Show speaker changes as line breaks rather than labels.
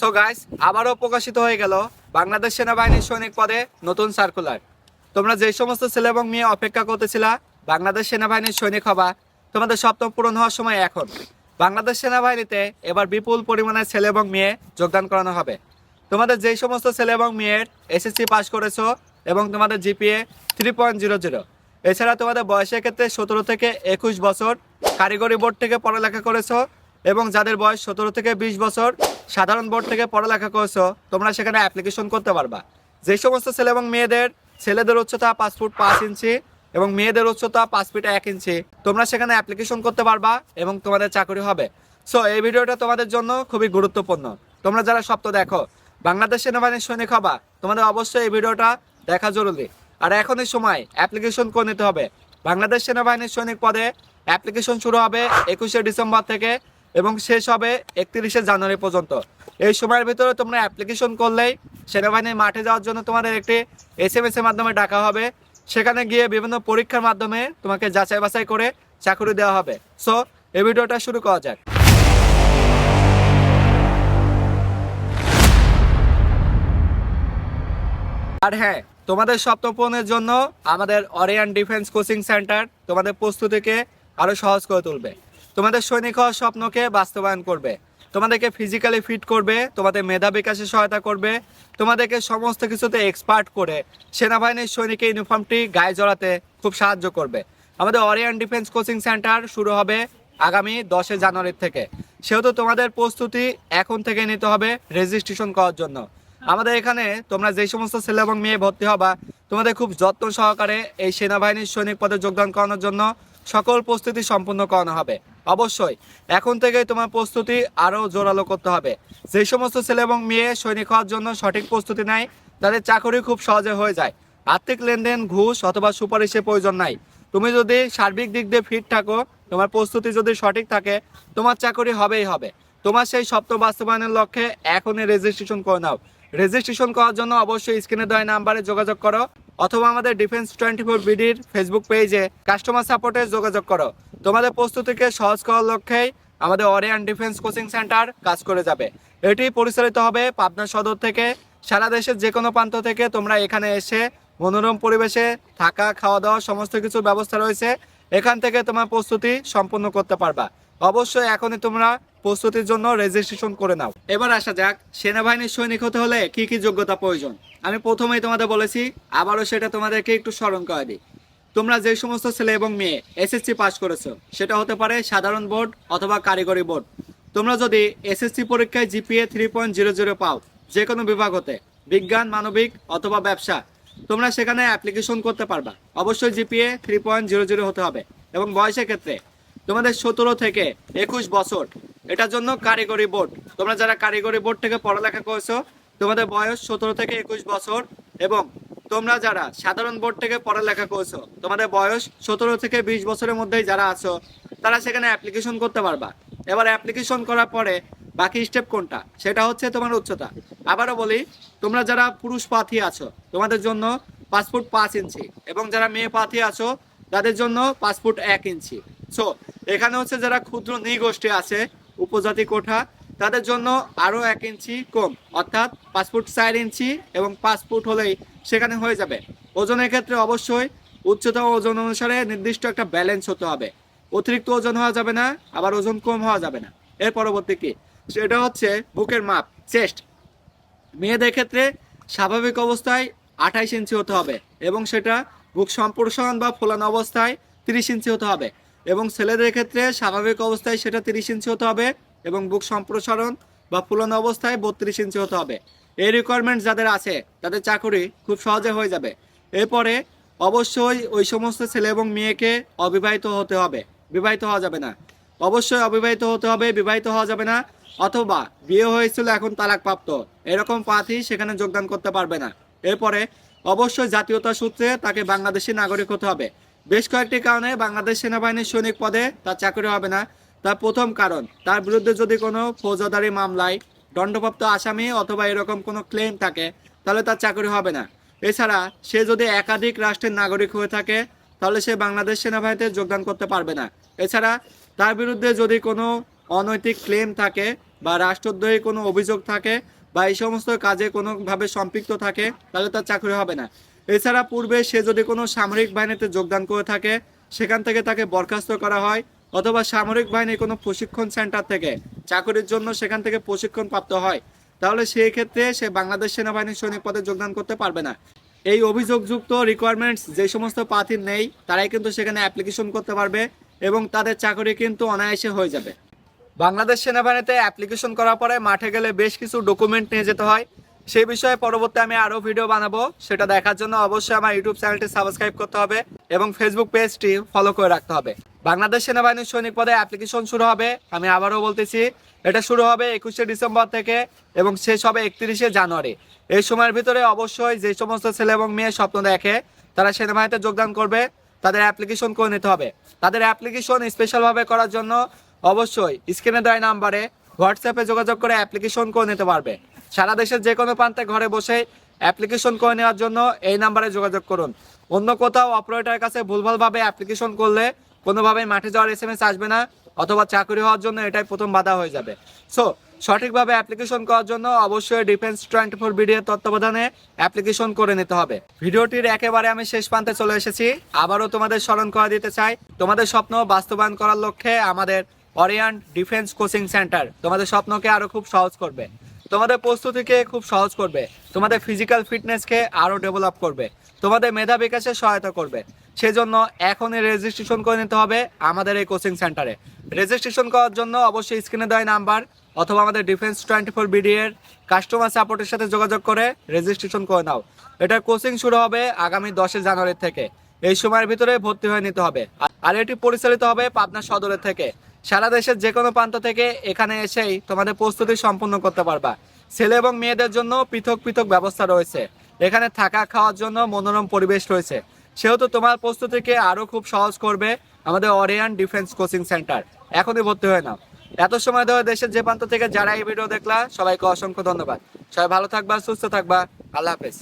So guys আবারও প্রকাশিত হয়ে গেল বাংলাদেশ সেনাবাহিনীর সৈনিক পদে নতুন সার্কুলার তোমরা যে সমস্ত ছেলে এবং মেয়ে অপেক্ষা করতেছিলা, বাংলাদেশ সেনাবাহিনীর সৈনিক হবা। তোমাদের সপ্তম পূরণ হওয়ার সময় এখন। বাংলাদেশ সেনাবাহিনীতে এবার বিপুল পরিমাণে ছেলে এবং মেয়ে যোগদান করানো হবে। তোমাদের যেই সমস্ত ছেলে এবং মেয়ের এসএসসি পাস করেছ এবং তোমাদের GPA three point zero zero এছাড়া তোমাদের বয়সের ক্ষেত্রে সতেরো থেকে একুশ বছর, কারিগরি বোর্ড থেকে পড়ালেখা করেছ এবং যাদের বয়স সতেরো থেকে বিশ বছর, সাধারণ বোর্ড থেকে পড়ালেখা করেছ, তোমরা সেখানে অ্যাপ্লিকেশন করতে পারবা। যে সমস্ত ছেলে এবং মেয়েদের, ছেলেদের উচ্চতা পাঁচ ফুট পাঁচ ইঞ্চি এবং মেয়েদের উচ্চতা পাঁচ ফিট এক ইঞ্চি, তোমরা সেখানে অ্যাপ্লিকেশন করতে পারবা এবং তোমাদের চাকরি হবে। সো এই ভিডিওটা তোমাদের জন্য খুবই গুরুত্বপূর্ণ। তোমরা যারা সপ্ত দেখো, বাংলাদেশ সেনাবাহিনীর সৈনিক হবা, তোমাদের অবশ্যই এই ভিডিওটা দেখা জরুরি। আর এখন এই সময় অ্যাপ্লিকেশন করে নিতে হবে। বাংলাদেশ সেনাবাহিনীর সৈনিক পদে অ্যাপ্লিকেশন শুরু হবে একুশে ডিসেম্বর থেকে এবং শেষ হবে একত্রিশে জানুয়ারি পর্যন্ত। এই সময়ের ভিতরে তোমরা অ্যাপ্লিকেশন করলেই সেনাবাহিনীর মাঠে যাওয়ার জন্য তোমাদের একটি এস এম এর মাধ্যমে ডাকা হবে। সেখানে গিয়ে বিভিন্ন পরীক্ষার মাধ্যমে তোমাকে যাচাই বাছাই করে চাকরি দেওয়া হবে। সো এই ভিডিওটা শুরু করা যাক। আর হ্যাঁ তোমাদের সপ্তম পূরণের জন্য আমাদের অরিয়ান ডিফেন্স কোচিং সেন্টার তোমাদের প্রস্তুতিকে আরও সহজ করে তুলবে। তোমাদের সৈনিক হওয়ার স্বপ্নকে বাস্তবায়ন করবে। তোমাদেরকে ফিজিক্যালি ফিট করবে, তোমাদের মেধা বিকাশে সহায়তা করবে, তোমাদেরকে সমস্ত কিছুতে এক্সপার্ট করে সেনাবাহিনীর সৈনিকের ইউনিফর্মটি গায়ে জড়াতে খুব সাহায্য করবে। আমাদের অরিয়ান ডিফেন্স কোচিং সেন্টার শুরু হবে আগামী দশে জানুয়ারি থেকে। সেহেতু তোমাদের প্রস্তুতি এখন থেকে নিতে হবে রেজিস্ট্রেশন করার জন্য। আমাদের এখানে তোমরা যে সমস্ত ছেলে এবং মেয়ে ভর্তি হবা, তোমাদের খুব যত্ন সহকারে এই সেনাবাহিনীর সৈনিক পদে যোগদান করানোর জন্য সকল প্রস্তুতি সম্পূর্ণ করানো হবে। অবশ্যই। এখন থেকেই তোমার প্রস্তুতি আরও জোরালো করতে হবে। যে সমস্ত ছেলে এবং মেয়ে সৈনিক হওয়ার জন্য সঠিক প্রস্তুতি নেয়, তাদের চাকরি খুব সহজে হয়ে যায়। আর্থিক লেনদেন, ঘুষ অথবা সুপারিশের প্রয়োজন নাই। তুমি যদি সার্বিক দিক দিয়ে ফিট থাকো, তোমার প্রস্তুতি যদি সঠিক থাকে, তোমার চাকরি হবেই হবে। তোমার সেই স্বপ্ন বাস্তবায়নের লক্ষ্যে এখনই রেজিস্ট্রেশন করে নাও। রেজিস্ট্রেশন করার জন্য অবশ্যই স্ক্রিনে দেওয়া নাম্বারে যোগাযোগ করো, অথবা আমাদের ডিফেন্স টোয়েন্টি ফোর বিডির ফেসবুক পেজে কাস্টমার সাপোর্টে যোগাযোগ করো। তোমাদের প্রস্তুতিকে সহজ করার লক্ষ্যেই আমাদের অরিয়ান ডিফেন্স কোচিং সেন্টার কাজ করে যাবে। এটি পরিচালিত হবে পাবনা সদর থেকে। সারা দেশের যে কোনো প্রান্ত থেকে তোমরা এখানে এসে মনোরম পরিবেশে থাকা খাওয়া দাওয়া সমস্ত কিছুর ব্যবস্থা রয়েছে। এখান থেকে তোমার প্রস্তুতি সম্পন্ন করতে পারবা। অবশ্যই এখনই তোমরা প্রস্তুতির জন্য রেজিস্ট্রেশন করে নাও। এবার আসা যাক, সেনাবাহিনীর সৈনিক হতে হলে কি কি যোগ্যতা প্রয়োজন? আমি প্রথমেই তোমাদের বলেছি, আবারও সেটা তোমাদেরকে একটু স্মরণ করে দিই। তোমরা যে সমস্ত ছেলে এবং মেয়ে এসএসসি পাস করেছ, সেটা হতে পারে সাধারণ বোর্ড অথবা কারিগরি বোর্ড। তোমরা যদি এসএসসি পরীক্ষায় GPA three point zero zero পাও যে কোনো বিভাগ হতে, বিজ্ঞান, মানবিক অথবা ব্যবসা, তোমরা সেখানে অ্যাপ্লিকেশন করতে পারবা। অবশ্যই GPA three point zero zero হতে হবে। এবং বয়সের ক্ষেত্রে, তোমাদের সতেরো থেকে একুশ বছর, এটার জন্য কারিগরি বোর্ড। তোমরা যারা কারিগরি বোর্ড থেকে পড়ালেখা করেছ, তোমাদের বয়স সতেরো থেকে একুশ বছর এবং তোমরা যারা সাধারণ বোর্ড থেকে পড়ালেখা করছ, তোমাদের বয়স সতেরো থেকে বিশ বছরের মধ্যেই যারা আছো, তারা সেখানে অ্যাপ্লিকেশন করতে পারবা। এবার অ্যাপ্লিকেশন করার পরে বাকি স্টেপ কোনটা? সেটা হচ্ছে তোমার উচ্চতা। আবারও বলি, তোমরা যারা পুরুষ প্রার্থী আছো, তোমাদের জন্য ফুট পাঁচ ইঞ্চি এবং যারা মেয়ে প্রার্থী আছো, তাদের জন্য ফুট এক ইঞ্চি। সো এখানে হচ্ছে যারা ক্ষুদ্র নৃগোষ্ঠী আছে, উপজাতি কোঠা, তাদের জন্য আরও এক ইঞ্চি কম। অর্থাৎ ফুট চার ইঞ্চি এবং ফুট হলেই সেখানে হয়ে যাবে। ওজনের ক্ষেত্রে অবশ্যই উচ্চতা ওজন অনুসারে নির্দিষ্ট একটা ব্যালেন্স হতে হবে। অতিরিক্ত ওজন হওয়া যাবে না, আবার ওজন কম হওয়া যাবে না। এর পরবর্তী কি? সেটা হচ্ছে বুকের মাপ, চেস্ট। মেয়েদের ক্ষেত্রে স্বাভাবিক অবস্থায় আঠাইশ ইঞ্চি হতে হবে এবং সেটা বুক সম্প্রসারণ বা ফোলানো অবস্থায় তিরিশ ইঞ্চি হতে হবে এবং ছেলেদের ক্ষেত্রে স্বাভাবিক অবস্থায় সেটা তিরিশ ইঞ্চি হতে হবে এবং বুক সম্প্রসারণ বা ফুলানো অবস্থায় বত্রিশ ইঞ্চি হতে হবে। এই রিকোয়ারমেন্ট যাদের আছে, তাদের চাকরি খুব সহজে হয়ে যাবে। এরপরে অবশ্যই ওই সমস্ত ছেলে এবং মেয়েকে অবিবাহিত হতে হবে। বিবাহিত হওয়া যাবে না। অবশ্যই অবিবাহিত হতে হবে, বিবাহিত হওয়া যাবে না, অথবা বিয়ে হয়েছিল, এখন তালাকপ্রাপ্ত। এরকম প্রার্থী সেখানে যোগদান করতে পারবে না। এরপরে অবশ্যই জাতীয়তা সূত্রে তাকে বাংলাদেশি নাগরিক হতে হবে। বেশ কয়েকটি কারণে বাংলাদেশ সেনাবাহিনীর সৈনিক পদে তার চাকরি হবে না। তার প্রথম কারণ, তার বিরুদ্ধে যদি কোনো ফৌজদারি মামলায় দণ্ডপ্রাপ্ত আসামি অথবা এরকম কোনো ক্লেম থাকে, তাহলে তার চাকরি হবে না। এছাড়া সে যদি একাধিক রাষ্ট্রের নাগরিক হয়ে থাকে, তাহলে সে বাংলাদেশ সেনাবাহিনীতে যোগদান করতে পারবে না। এছাড়া তার বিরুদ্ধে যদি কোনো অনৈতিক ক্লেম থাকে বা রাষ্ট্রদ্রোহী কোনো অভিযোগ থাকে বা এই সমস্ত কাজে কোনোভাবে সম্পৃক্ত থাকে, তাহলে তার চাকরি হবে না। এছাড়া পূর্বে সে যদি কোনো সামরিক বাহিনীতে যোগদান করে থাকে, সেখান থেকে তাকে বরখাস্ত করা হয় অথবা সামরিক বাহিনীর কোনো প্রশিক্ষণ সেন্টার থেকে চাকরির জন্য সেখান থেকে প্রশিক্ষণ প্রাপ্ত হয়, তাহলে সেই ক্ষেত্রে সে বাংলাদেশ সেনাবাহিনীর সৈনিক পদে যোগদান করতে পারবে না। এই অভিযোগযুক্ত রিকোয়ারমেন্টস যে সমস্ত প্রার্থীর নেই, তারাই কিন্তু সেখানে অ্যাপ্লিকেশন করতে পারবে এবং তাদের চাকরি কিন্তু অনায়াসে হয়ে যাবে। বাংলাদেশ সেনাবাহিনীতে অ্যাপ্লিকেশন করার পরে মাঠে গেলে বেশ কিছু ডকুমেন্ট নিয়ে যেতে হয়। সেই বিষয়ে পরবর্তী আমি আরও ভিডিও বানাবো। সেটা দেখার জন্য অবশ্যই আমার ইউটিউব চ্যানেলটি সাবস্ক্রাইব করতে হবে এবং ফেসবুক পেজটি ফলো করে রাখতে হবে। বাংলাদেশ সেনাবাহিনীর সৈনিক পদে অ্যাপ্লিকেশন শুরু হবে। আমি আবারও বলতেছি, এটা শুরু হবে একুশে ডিসেম্বর থেকে এবং শেষ হবে একত্রিশে জানুয়ারি। এই সময়ের ভিতরে অবশ্যই যে সমস্ত ছেলে এবং মেয়ে স্বপ্ন দেখে, তারা সেনাবাহিনীতে যোগদান করবে, তাদের অ্যাপ্লিকেশন করে নিতে হবে। তাদের অ্যাপ্লিকেশন স্পেশালভাবে করার জন্য অবশ্যই স্ক্রিনে দেওয়া নাম্বারে হোয়াটসঅ্যাপে যোগাযোগ করে অ্যাপ্লিকেশন করে নিতে পারবে। সারা দেশের যে কোনো প্রান্তে ঘরে বসে অ্যাপ্লিকেশন করে নেওয়ার জন্য এই নাম্বারে যোগাযোগ করুন। অন্য কোথাও অপারেটরের কাছে ভুলভালভাবে অ্যাপ্লিকেশন করলে কোনোভাবেই মাঠে যাওয়ার এস এম এস আসবে না অথবা চাকরি হওয়ার জন্য এটাই প্রথম বাধা হয়ে যাবে। সো সঠিকভাবে অ্যাপ্লিকেশন করার জন্য অবশ্যই ডিফেন্স টোয়েন্টি ফোর বিডিএর তত্ত্বাবধানে অ্যাপ্লিকেশন করে নিতে হবে। ভিডিওটির একেবারে আমি শেষ প্রান্তে চলে এসেছি। আবারও তোমাদের স্মরণ করে দিতে চাই, তোমাদের স্বপ্ন বাস্তবায়ন করার লক্ষ্যে আমাদের অরিয়ান ডিফেন্স কোচিং সেন্টার তোমাদের স্বপ্নকে আরও খুব সহজ করবে। তোমাদের প্রস্তুতিকে খুব সহজ করবে। তোমাদের ফিজিক্যাল ফিটনেসকে আরও ডেভেলপ করবে। তোমাদের মেধা বিকাশে সহায়তা করবে। সেজন্য এখনই রেজিস্ট্রেশন করে নিতে হবে আমাদের এই কোচিং সেন্টারে রেজিস্ট্রেশন করার জন্য অবশ্যই স্ক্রিনে দেওয়া নাম্বার অথবা আমাদের ডিফেন্স টোয়েন্টি ফোর বিডি এর কাস্টমার সাপোর্টের সাথে যোগাযোগ করে রেজিস্ট্রেশন করে নাও। এটার কোচিং শুরু হবে আগামী দশই জানুয়ারি থেকে। এই সময়ের ভিতরে ভর্তি হয়ে নিতে হবে। আর এটি পরিচালিত হবে পাবনা সদরের থেকে। সারা দেশের যে কোনো প্রান্ত থেকে এখানে এসেই তোমাদের প্রস্তুতি সম্পূর্ণ করতে পারবা। ছেলে এবং মেয়েদের জন্য পৃথক পৃথক ব্যবস্থা রয়েছে। এখানে থাকা খাওয়ার জন্য মনোরম পরিবেশ রয়েছে। সেহেতু তোমার প্রস্তুতিকে আরও খুব সহজ করবে আমাদের অরিয়ান ডিফেন্স কোচিং সেন্টার। এখনই ভর্তি হয়ে নাও। এত সময় ধরে দেশের যে প্রান্ত থেকে যারা এই ভিডিও দেখলা, সবাইকে অসংখ্য ধন্যবাদ। সবাই ভালো থাকবা, সুস্থ থাকবা। আল্লাহ হাফেজ।